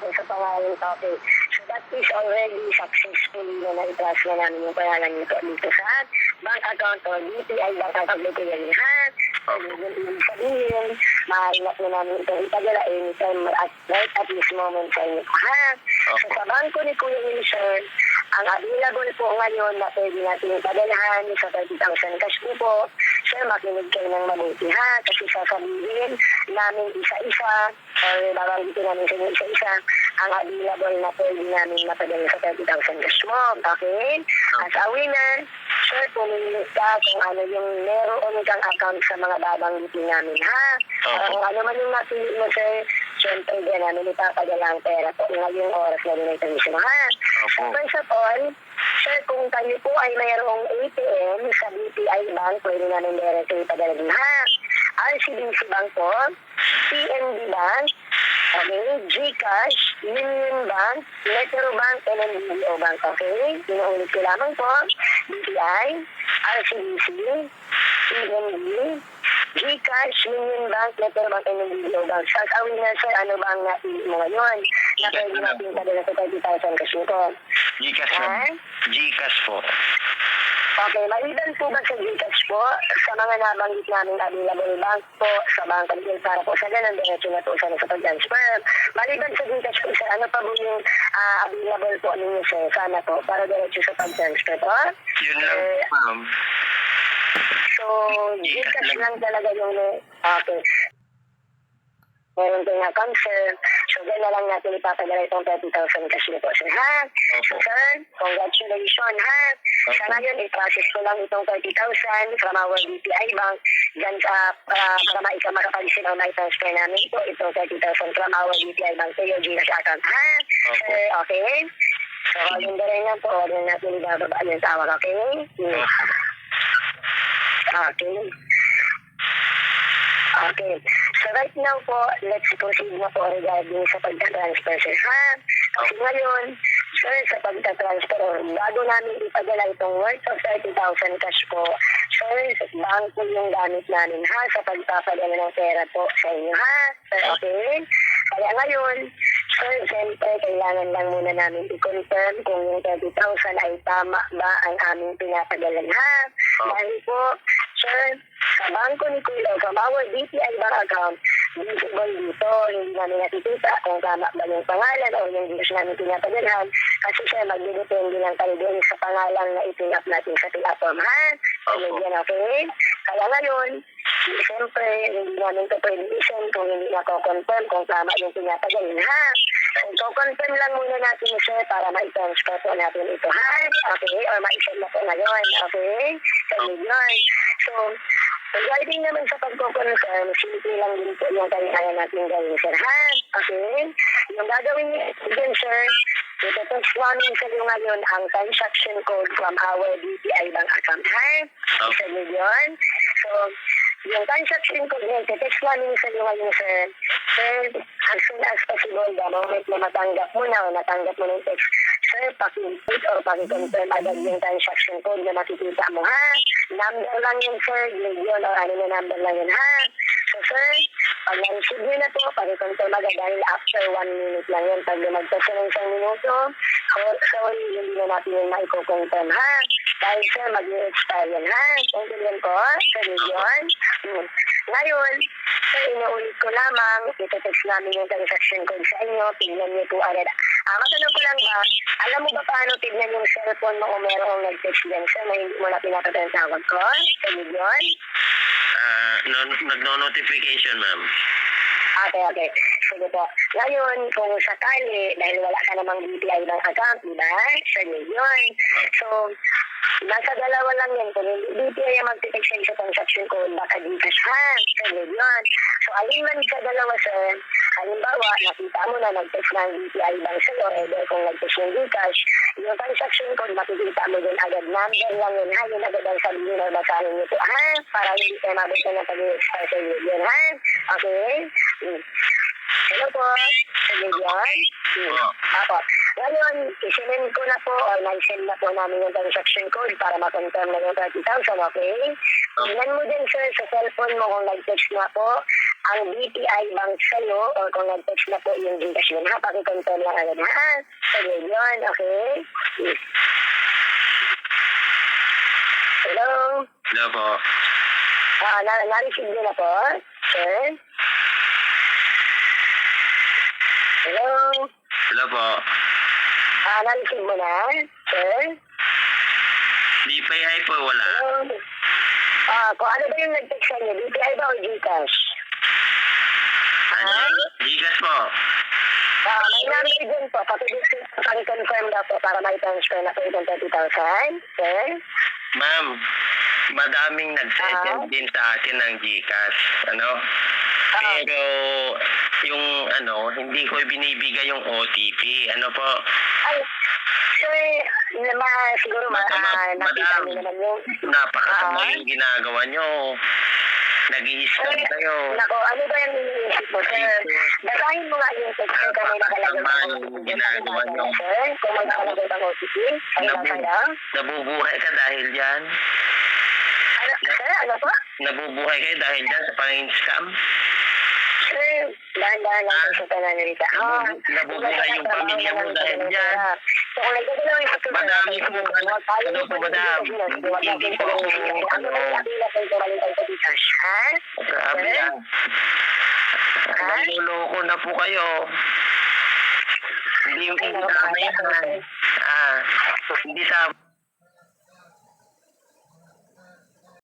Yung sa pangalan topic. So that is already successfully na na-transfer namin yung pangalan nito dito sa bank account o DTI bank account dito yan ha. So, yung ibig sabihin, maaari na namin itong ipadala anytime at right at this moment sa inyo ha. So sa bangko ni Kuya Wilson, ang available po ngayon na pwede natin ipadalahan sa 30,000 cash po po. Sir, makinig kayo ng mabuti ha. Kasi sasabihin namin isa-isa or babanggitin namin sa inyo isa-isa ang available na pwede namin mapadala sa 30,000 cash mo. Okay? As a winner, sir, pumili ka kung ano yung meron kang account sa mga babanggitin namin ha. Opo. Kung ano man yung napili mo, sir, syempre din namin ipapadala ang pera po ngayong oras na rin ito mismo ha. Opo. First of all, sir, kung kayo po ay mayroong ATM sa BPI Bank, pwede namin direct ipadala din ha. RCBC Bank po, PNB Bank, okay, GCash, Union Bank, Metro Bank, and NBO Bank, okay? Inuulit ko lamang po, BPI, RCBC, PNB, GCash, Union Bank, Metro Bank, and NBO Bank. Sa awin na, sir, ano ba ang napili mo ngayon? Na pwede natin padala sa 30,000 kasi ito. Gcash. Gcash po. Okay, maliban po ba sa Gcash po, sa mga nabanggit namin available bank po, sa bank din para po sa ganun, diretso na po sana sa pag-transfer. Maliban sa Gcash po, sir, ano pa po yung ah, available po ninyo, sir? Sana po, para diretso sa pag-transfer po. Yun lang, Eh, ma'am. So, Gcash lang talaga yung... Okay. Meron din account, sir. So, dyan na lang natin ipapadala itong 30,000 cash niyo po, sir, ha? So, Opo. sir, congratulations, ha? Sa Opo. ngayon, i-process ko lang itong 30,000 from our BPI Bank dyan sa, uh, para maika makapalisin o mai-transfer namin ito, itong 30,000 from our BPI Bank to your Gcash account, ha? Opo. Sir, okay? So, yung rin lang po, huwag na natin ibababa yung tawag, okay? Opo. Okay. Okay. So right now po, let's proceed na po regarding sa pagka-transfer, sir. Ha? Kasi ngayon, sir, sa pagka-transfer, bago namin ipadala itong worth of 30,000 cash po, sir, sa bank po yung gamit namin, ha? Sa pagpapadala ng pera po sa inyo, ha? Sir, okay? Kaya ngayon, sir, siyempre, kailangan lang muna namin i-confirm kung yung 30,000 ay tama ba ang aming pinapadala, ha? Oh. Dahil po, sir, sa bangko ni Kuya, sa bawat BPI bank account, visible dito, hindi namin nakikita kung tama ba yung pangalan o yung gusto namin pinapadalhan. Kasi siya, magdidepende lang tayo doon sa pangalan na itinap natin sa platform, ha? So, Opo. yan, okay? Kaya ngayon, siyempre, hindi namin ito pwede isend kung hindi nako-confirm kung tama yung pinapadalhan, ha? So, confirm lang muna natin, sir, para ma-transfer po natin ito, ha? Okay? Or ma-send na po ngayon, okay? So, yun. So, regarding naman sa pagko-confirm, simple lang din po yung kailangan natin gawin, sir, ha? Okay? Yung gagawin din, sir, ito po namin sa iyo ngayon ang transaction code from our BPI bank account, ha? Isa niyo yun. So, yung transaction code niya, text namin sa iyo ngayon, sir. Sir, as soon as possible, the moment na matanggap mo na o natanggap mo ng text, sir, paki-input or paki-confirm agad yung transaction code na makikita mo, ha? Number lang yun, sir. Yun or ano na number lang yun, ha? So, sir, pag na-receive nyo na po, paki-confirm agad dahil after one minute lang yun. Pag lumagpas na ng isang minuto, so- sorry, hindi na natin yung maiko-confirm, ha? Dahil, sir, mag-expire yan, ha? You po, sir, yun. Hmm. Ngayon, sir, inuulit ko lamang, ito-text namin yung transaction code sa inyo, tignan niyo po agad. Ah, matanong ko lang ba, alam mo ba paano tignan yung cellphone mo kung merong nag-text dyan, sir, na hindi mo na pinapatawag ko? Sir, yun. Ah, no, nagno-notification, ma'am. Okay, okay. Sige po. Ngayon, kung sakali, dahil wala ka namang BPI ng account, di ba? Sa yun. So, nasa dalawa lang yan. Kung hindi mag-text sa'yo sa transaction code, baka Gcash ha. Sa yun. So, alin man sa dalawa, sir, halimbawa, nakita mo na nag-text ng BPI bank sa'yo, either kung nag-text ng Gcash, yung transaction code, makikita mo din agad. Number lang yun, ha? Yun agad ang sabihin na basahin niyo po, ha? Para hindi kayo mabot na pag-expire sa yun, ha? Okay? Hmm. Hello po. Sige yan. Hmm. Oo. Apo. Ngayon, isinend ko na po or na-send na po namin yung transaction code para ma-confirm na yung 30,000, okay? Tingnan mo din, sir, sa cellphone mo kung nag-text na po ang BPI bank sa'yo or kung nag-text na po yung Gcash yun, ha? Pakikontrol lang agad, ha? Sige, yun, okay? Hello? Hello po. Ah, na na-receive na po, sir? Hello? Hello po. Na-receive mo na, sir? DPI po wala. Hello? Ah, kung ano ba yung nag-text sa inyo, BPI ba o Gcash? Ah, Gcash po. Ah, may number din po, paki-confirm daw po para may transfer na po yung 30,000, sir? Ma'am, madaming nag-send Ah. din sa akin ng Gcash. Ano? Ah. Pero yung ano, hindi ko binibigay yung OTP. Ano po? Ay, sir, na, ma, siguro ma, Masama, ah, nakita madam. naman yung... Napakasama Ah. yung ginagawa nyo. Nag-i-scam Sir, kayo. Nako, ano ba yung iniisip mo, sir? Basahin mo nga yung text kung may nakalagay yung ginagawa niyo. Sir, kung may nakalagay bang OTP, ay nabubuhay ka dahil dyan. Ano, ano po? Nabubuhay kayo dahil dyan sa pangin-scam. Sir, dahan-dahan lang Ah. sa pananalita. Nabu- nabubuhay yung pamilya mo dahil dyan. So, kung nagdadalaw yung ito, Madami po, ano- ano po, madam? Hindi po Ano ba yung apila sa ito maling pagkatikas? Ha? Grabe. Naluloko na po kayo. Hindi hindi tama yan. Ah, hindi tama.